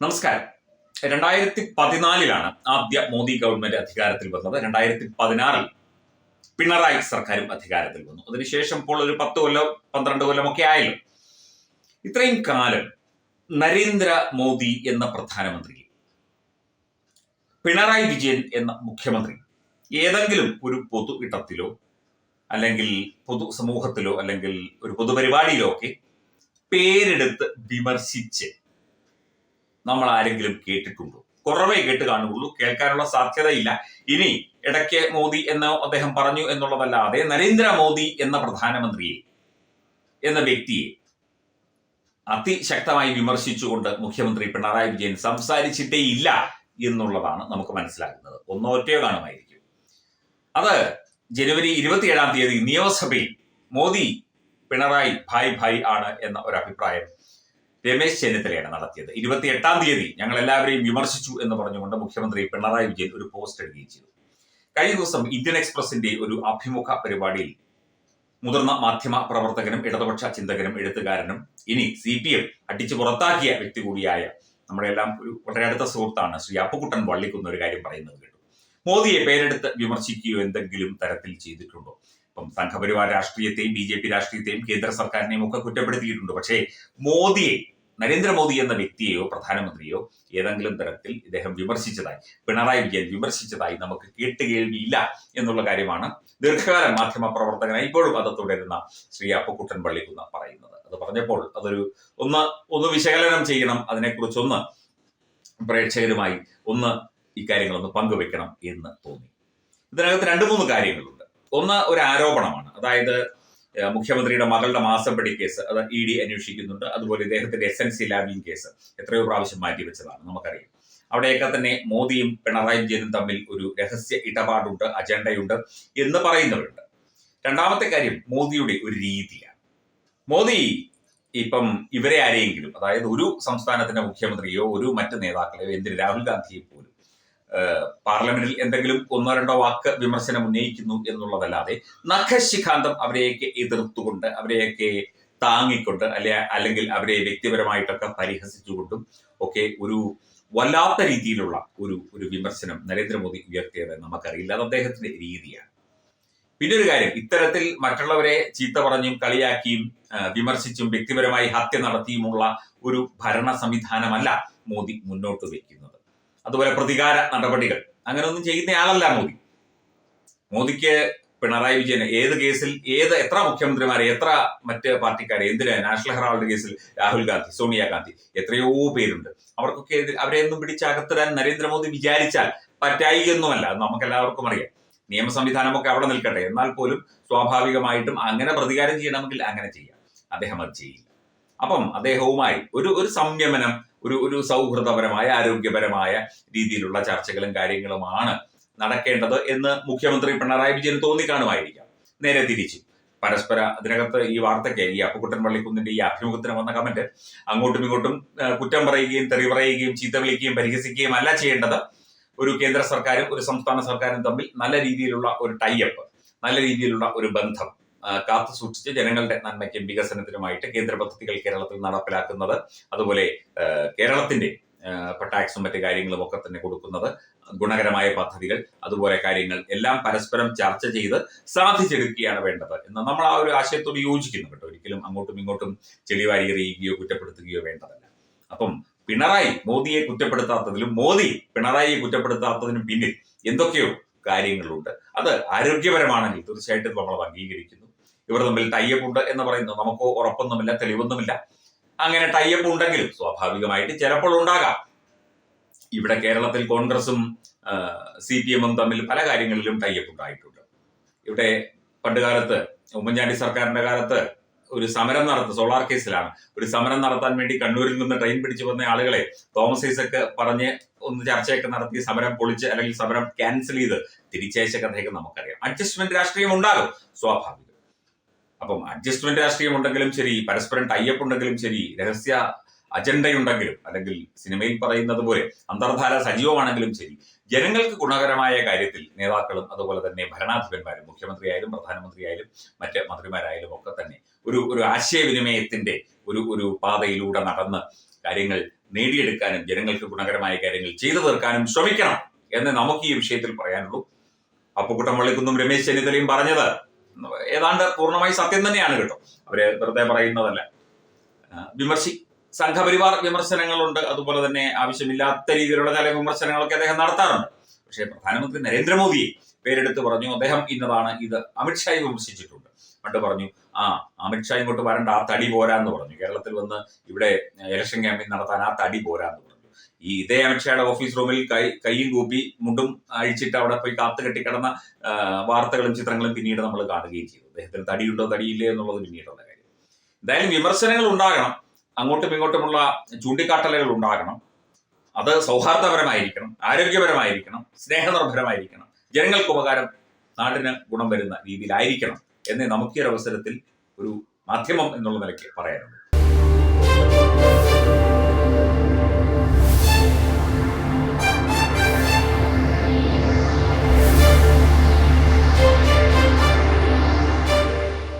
നമസ്കാരം. രണ്ടായിരത്തി പതിനാലിലാണ് ആദ്യ മോദി ഗവൺമെന്റ് അധികാരത്തിൽ വന്നത്. രണ്ടായിരത്തി പതിനാറിൽ പിണറായി സർക്കാരും അധികാരത്തിൽ വന്നു. അതിനുശേഷം ഇപ്പോൾ ഒരു പത്ത് കൊല്ലം പന്ത്രണ്ട് കൊല്ലമൊക്കെ ആയല്ലോ. ഇത്രയും കാലം നരേന്ദ്ര മോദി എന്ന പ്രധാനമന്ത്രി പിണറായി വിജയൻ എന്ന മുഖ്യമന്ത്രി ഏതെങ്കിലും ഒരു പൊതു ഇടത്തിലോ അല്ലെങ്കിൽ പൊതു സമൂഹത്തിലോ അല്ലെങ്കിൽ ഒരു പൊതുപരിപാടിയിലോ ഒക്കെ പേരെടുത്ത് വിമർശിച്ച് നമ്മൾ ആരെങ്കിലും കേട്ടിട്ടുണ്ടോ? കുറവേ കേട്ട് കാണുകയുള്ളൂ. കേൾക്കാനുള്ള സാധ്യതയില്ല. ഇനി ഇടയ്ക്ക് മോദി എന്ന് അദ്ദേഹം പറഞ്ഞു എന്നുള്ളതല്ലാതെ നരേന്ദ്രമോദി എന്ന പ്രധാനമന്ത്രിയെ എന്ന വ്യക്തിയെ അതിശക്തമായി വിമർശിച്ചുകൊണ്ട് മുഖ്യമന്ത്രി പിണറായി വിജയൻ സംസാരിച്ചിട്ടേ ഇല്ല എന്നുള്ളതാണ് നമുക്ക് മനസ്സിലാക്കുന്നത് ഒന്നോ ഒറ്റയോ കാണുമായിരിക്കും അത് ജനുവരി ഇരുപത്തിയേഴാം തീയതി നിയമസഭയിൽ മോദി പിണറായി ഭായ് ഭായ് ആണ് എന്ന ഒരു അഭിപ്രായം രമേശ് ചെന്നിത്തലയാണ് നടത്തിയത്. ഇരുപത്തി എട്ടാം തീയതി ഞങ്ങൾ എല്ലാവരെയും വിമർശിച്ചു എന്ന് പറഞ്ഞുകൊണ്ട് മുഖ്യമന്ത്രി പിണറായി വിജയൻ ഒരു പോസ്റ്റ് ഇടുകയും ചെയ്തു. കഴിഞ്ഞ ദിവസം ഇന്ത്യൻ എക്സ്പ്രസിന്റെ ഒരു അഭിമുഖ പരിപാടിയിൽ മുതിർന്ന മാധ്യമ പ്രവർത്തകനും ഇടതുപക്ഷ ചിന്തകനും എഴുത്തുകാരനും ഇനി സി പി എം അടിച്ചു പുറത്താക്കിയ വ്യക്തി കൂടിയായ നമ്മുടെ എല്ലാം ഒരു വളരെ അടുത്ത സുഹൃത്താണ് ശ്രീ അപ്പുക്കുട്ടൻ വള്ളിക്കുന്ന ഒരു കാര്യം പറയുന്നത് കേട്ടു. മോദിയെ പേരെടുത്ത് വിമർശിക്കുകയോ എന്തെങ്കിലും തരത്തിൽ ചെയ്തിട്ടുണ്ടോ? ഇപ്പം സംഘപരിവാർ രാഷ്ട്രീയത്തെയും ബി ജെ പി രാഷ്ട്രീയത്തെയും കേന്ദ്ര സർക്കാരിനെയും ഒക്കെ കുറ്റപ്പെടുത്തിയിട്ടുണ്ട്. പക്ഷേ മോദിയെ നരേന്ദ്രമോദി എന്ന വ്യക്തിയെയോ പ്രധാനമന്ത്രിയോ ഏതെങ്കിലും തരത്തിൽ ഇദ്ദേഹം വിമർശിച്ചതായി പിണറായി വിജയൻ വിമർശിച്ചതായി നമുക്ക് കേട്ടുകേൾവിയില്ല എന്നുള്ള കാര്യമാണ് ദീർഘകാലം മാധ്യമ പ്രവർത്തകനായി ഇപ്പോഴും അത് തുടരുന്ന ശ്രീ അപ്പുക്കുട്ടൻ പള്ളിക്കുന്ന പറയുന്നത്. അത് പറഞ്ഞപ്പോൾ അതൊരു ഒന്ന് ഒന്ന് വിശകലനം ചെയ്യണം അതിനെക്കുറിച്ചൊന്ന് പ്രേക്ഷകരുമായി ഒന്ന് ഇക്കാര്യങ്ങളൊന്ന് പങ്കുവെക്കണം എന്ന് തോന്നി. ഇതിനകത്ത് രണ്ട് മൂന്ന് കാര്യങ്ങളുണ്ട്. ഒന്ന് ഒരു ആരോപണമാണ്. അതായത് മുഖ്യമന്ത്രിയുടെ മകളുടെ മാസപ്പടി കേസ് അത് ഇ ഡി അന്വേഷിക്കുന്നുണ്ട്. അതുപോലെ ഇദ്ദേഹത്തിന്റെ S N C Lavalin case എത്രയോ പ്രാവശ്യം മാറ്റിവെച്ചതാണ് നമുക്കറിയാം. അവിടെയൊക്കെ തന്നെ മോദിയും പിണറായി വിജയനും തമ്മിൽ ഒരു രഹസ്യ ഇടപാടുണ്ട് അജണ്ടയുണ്ട് എന്ന് പറയുന്നവരുണ്ട്. രണ്ടാമത്തെ കാര്യം മോദിയുടെ ഒരു രീതിയാണ്. മോദി ഇപ്പം ഇവരെ ആരെയെങ്കിലും അതായത് ഒരു സംസ്ഥാനത്തിന്റെ മുഖ്യമന്ത്രിയോ ഒരു മറ്റ് നേതാക്കളെയോ എന്തിന് രാഹുൽ ഗാന്ധിയെ പോലും പാർലമെന്റിൽ എന്തെങ്കിലും ഒന്നോ രണ്ടോ വാക്ക് വിമർശനം ഉന്നയിക്കുന്നു എന്നുള്ളതല്ലാതെ നഖശിഖാന്തം അവരെയൊക്കെ എതിർത്തുകൊണ്ട് അവരെയൊക്കെ താങ്ങിക്കൊണ്ട് അല്ലെ അല്ലെങ്കിൽ അവരെ വ്യക്തിപരമായിട്ടൊക്കെ പരിഹസിച്ചുകൊണ്ടും ഒക്കെ ഒരു വല്ലാത്ത രീതിയിലുള്ള ഒരു ഒരു വിമർശനം നരേന്ദ്രമോദി ഉയർത്തിയത് നമുക്കറിയില്ല. അത് അദ്ദേഹത്തിന്റെ രീതിയാണ്. പിന്നെ ഒരു കാര്യം ഇത്തരത്തിൽ മറ്റുള്ളവരെ ചീത്ത പറഞ്ഞും കളിയാക്കിയും വിമർശിച്ചും വ്യക്തിപരമായി ഹത്യ നടത്തിയുമുള്ള ഒരു ഭരണ സംവിധാനമല്ല മോദി മുന്നോട്ട് വെക്കുന്നത് അതുപോലെ പ്രതികാര നടപടികൾ. അങ്ങനെയൊന്നും ചെയ്യുന്നയാളല്ല മോദി. മോദിക്ക് പിണറായി വിജയൻ ഏത് കേസിൽ ഏത് എത്ര മുഖ്യമന്ത്രിമാരെ എത്ര മറ്റ് പാർട്ടിക്കാരെ എന്തിന് നാഷണൽ ഹെറാൾഡ് കേസിൽ രാഹുൽ ഗാന്ധി സോണിയാഗാന്ധി എത്രയോ പേരുണ്ട്. അവർക്കൊക്കെ അവരെ ഒന്നും പിടിച്ചകത്തിടാൻ നരേന്ദ്രമോദി വിചാരിച്ചാൽ പറ്റായികയൊന്നുമല്ല. നമുക്ക് എല്ലാവർക്കും അറിയാം. നിയമ സംവിധാനമൊക്കെ അവിടെ നിൽക്കട്ടെ. എന്നാൽ പോലും സ്വാഭാവികമായിട്ടും അങ്ങനെ പ്രതികാരം ചെയ്യണമെങ്കിൽ അങ്ങനെ ചെയ്യാം. അദ്ദേഹം അത് ചെയ്യില്ല. അപ്പം അദ്ദേഹവുമായി ഒരു ഒരു സംയമനം ഒരു ഒരു സൗഹൃദപരമായ ആരോഗ്യപരമായ രീതിയിലുള്ള ചർച്ചകളും കാര്യങ്ങളുമാണ് നടക്കേണ്ടത് എന്ന് മുഖ്യമന്ത്രി പിണറായി വിജയൻ തോന്നിക്കാണുമായിരിക്കാം. നേരെ തിരിച്ചു പരസ്പര അതിനകത്ത് ഈ വാർത്തയ്ക്ക് ഈ അപ്പുക്കുട്ടൻ പള്ളിക്കുന്നിന്റെ ഈ അഭിമുഖത്തിന് വന്ന കമന്റ് അങ്ങോട്ടും ഇങ്ങോട്ടും കുറ്റം പറയുകയും തെറി പറയുകയും ചീത്ത വിളിക്കുകയും പരിഹസിക്കുകയും അല്ല ചെയ്യേണ്ടത് ഒരു കേന്ദ്ര സർക്കാരും ഒരു സംസ്ഥാന സർക്കാരും തമ്മിൽ നല്ല രീതിയിലുള്ള ഒരു ടൈ അപ്പ് നല്ല രീതിയിലുള്ള ഒരു ബന്ധം കാത്തു സൂക്ഷിച്ച് ജനങ്ങളുടെ നന്മയ്ക്കും വികസനത്തിനുമായിട്ട് കേന്ദ്ര പദ്ധതികൾ കേരളത്തിൽ നടപ്പിലാക്കുന്നത്. അതുപോലെ കേരളത്തിന്റെ ടാക്സും മറ്റു കാര്യങ്ങളും ഒക്കെ തന്നെ കൊടുക്കുന്നത് ഗുണകരമായ പദ്ധതികൾ. അതുപോലെ കാര്യങ്ങൾ എല്ലാം പരസ്പരം ചർച്ച ചെയ്ത് സാധിച്ചെടുക്കുകയാണ് വേണ്ടത് എന്ന് നമ്മൾ ആ ഒരു ആശയത്തോട് യോജിക്കുന്നു കേട്ടോ. ഒരിക്കലും അങ്ങോട്ടും ഇങ്ങോട്ടും ചെളിവാരി എറിയുകയോ കുറ്റപ്പെടുത്തുകയോ വേണ്ടതല്ല. അപ്പം പിണറായി മോദിയെ കുറ്റപ്പെടുത്താത്തതിലും മോദി പിണറായിയെ കുറ്റപ്പെടുത്താത്തതിനും പിന്നിൽ എന്തൊക്കെയോ കാര്യങ്ങളുണ്ട്. അത് ആരോഗ്യപരമാണെങ്കിൽ തീർച്ചയായിട്ടും നമ്മൾ അംഗീകരിക്കുന്നു. ഇവർ തമ്മിൽ ടൈപ്പ് ഉണ്ട് എന്ന് പറയുന്നു. നമുക്ക് ഉറപ്പൊന്നുമില്ല തെളിവൊന്നുമില്ല. അങ്ങനെ ടൈപ്പ് ഉണ്ടെങ്കിലും സ്വാഭാവികമായിട്ട് ചിലപ്പോൾ ഉണ്ടാകാം. ഇവിടെ കേരളത്തിൽ കോൺഗ്രസും സി പി എമ്മും തമ്മിൽ പല കാര്യങ്ങളിലും ടൈപ്പ് ഉണ്ടായിട്ടുണ്ട്. ഇവിടെ പണ്ടുകാലത്ത് ഉമ്മൻചാണ്ടി സർക്കാരിന്റെ കാലത്ത് ഒരു സമരം നടത്തുക സോളാർ കേസിലാണ്. ഒരു സമരം നടത്താൻ വേണ്ടി കണ്ണൂരിൽ നിന്ന് ട്രെയിൻ പിടിച്ചു വന്ന ആളുകളെ തോമസ് ഐസക്ക് പറഞ്ഞ് ഒന്ന് ചർച്ചയൊക്കെ നടത്തി സമരം പൊളിച്ച് അല്ലെങ്കിൽ സമരം ക്യാൻസൽ ചെയ്ത് തിരിച്ചയച്ച കഥയൊക്കെ നമുക്കറിയാം. അഡ്ജസ്റ്റ്മെന്റ് രാഷ്ട്രീയം ഉണ്ടാകും സ്വാഭാവികം. അപ്പം അഡ്ജസ്റ്റ്മെന്റ് രാഷ്ട്രീയം ഉണ്ടെങ്കിലും ശരി പരസ്പരം ടൈപ്പ് ഉണ്ടെങ്കിലും ശരി രഹസ്യ അജണ്ടയുണ്ടെങ്കിലും അല്ലെങ്കിൽ സിനിമയിൽ പറയുന്നത് പോലെ അന്തർധാര സജീവമാണെങ്കിലും ശരി ജനങ്ങൾക്ക് ഗുണകരമായ കാര്യത്തിൽ നേതാക്കളും അതുപോലെ തന്നെ ഭരണാധിപന്മാരും മുഖ്യമന്ത്രിയായാലും പ്രധാനമന്ത്രിയായാലും മറ്റ് മന്ത്രിമാരായാലും ഒക്കെ തന്നെ ഒരു ഒരു ആശയവിനിമയത്തിന്റെ ഒരു ഒരു പാതയിലൂടെ നടന്ന് കാര്യങ്ങൾ നേടിയെടുക്കാനും ജനങ്ങൾക്ക് ഗുണകരമായ കാര്യങ്ങൾ ചെയ്തു തീർക്കാനും ശ്രമിക്കണം എന്ന് നമുക്ക് ഈ വിഷയത്തിൽ പറയാനുള്ളൂ. അപ്പുക്കുട്ടം വള്ളിക്കുന്നും രമേശ് ചെന്നിത്തലയും പറഞ്ഞത്. ഏതാണ്ട് പൂർണമായി സത്യം തന്നെയാണ് കേട്ടോ. അവർ വെറുതെ പറയുന്നതല്ല. വിമർശി സംഘപരിവാർ വിമർശനങ്ങളുണ്ട്. അതുപോലെ തന്നെ ആവശ്യമില്ലാത്ത രീതിയിലുള്ള ചില വിമർശനങ്ങളൊക്കെ അദ്ദേഹം നടത്താറുണ്ട്. പക്ഷേ പ്രധാനമന്ത്രി നരേന്ദ്രമോദിയെ പേരെടുത്ത് പറഞ്ഞു അദ്ദേഹം ഇന്നതാണ് ഇത് അമിത്ഷായെ വിമർശിച്ചിട്ടുണ്ട്. പണ്ട് പറഞ്ഞു ആ അമിത്ഷാ ഇങ്ങോട്ട് വരണ്ട ആ തടി പോരാന്ന് പറഞ്ഞു. കേരളത്തിൽ വന്ന് ഇവിടെ ഇലക്ഷൻ ക്യാമ്പയിൻ നടത്താൻ ആ തടി പോരാന്ന് പറഞ്ഞു. ഈ ഇതേ അമിത്ഷായുടെ ഓഫീസ് റൂമിൽ കൈ കൈയും കൂപ്പി മുണ്ടും അഴിച്ചിട്ട് അവിടെ പോയി കാത്തു കെട്ടിക്കിടന്ന വാർത്തകളും ചിത്രങ്ങളും പിന്നീട് നമ്മൾ കാണുകയും ചെയ്തു. അദ്ദേഹത്തിന് തടിയുണ്ടോ തടിയില്ലേ എന്നുള്ളത് പിന്നീടുള്ള കാര്യം. എന്തായാലും വിമർശനങ്ങൾ ഉണ്ടാകണം. അങ്ങോട്ടും ഇങ്ങോട്ടുമുള്ള ചൂണ്ടിക്കാട്ടലുകൾ ഉണ്ടാകണം. അത് സൗഹാർദ്ദപരമായിരിക്കണം ആരോഗ്യപരമായിരിക്കണം സ്നേഹനിർഭരമായിരിക്കണം. ജനങ്ങൾക്ക് ഉപകാരം നാടിന് ഗുണം വരുന്ന രീതിയിലായിരിക്കണം എന്നേ നമുക്ക് ഈ ഒരു അവസരത്തിൽ ഒരു മാധ്യമം എന്നുള്ള നിലയ്ക്ക് പറയാനുള്ളൂ.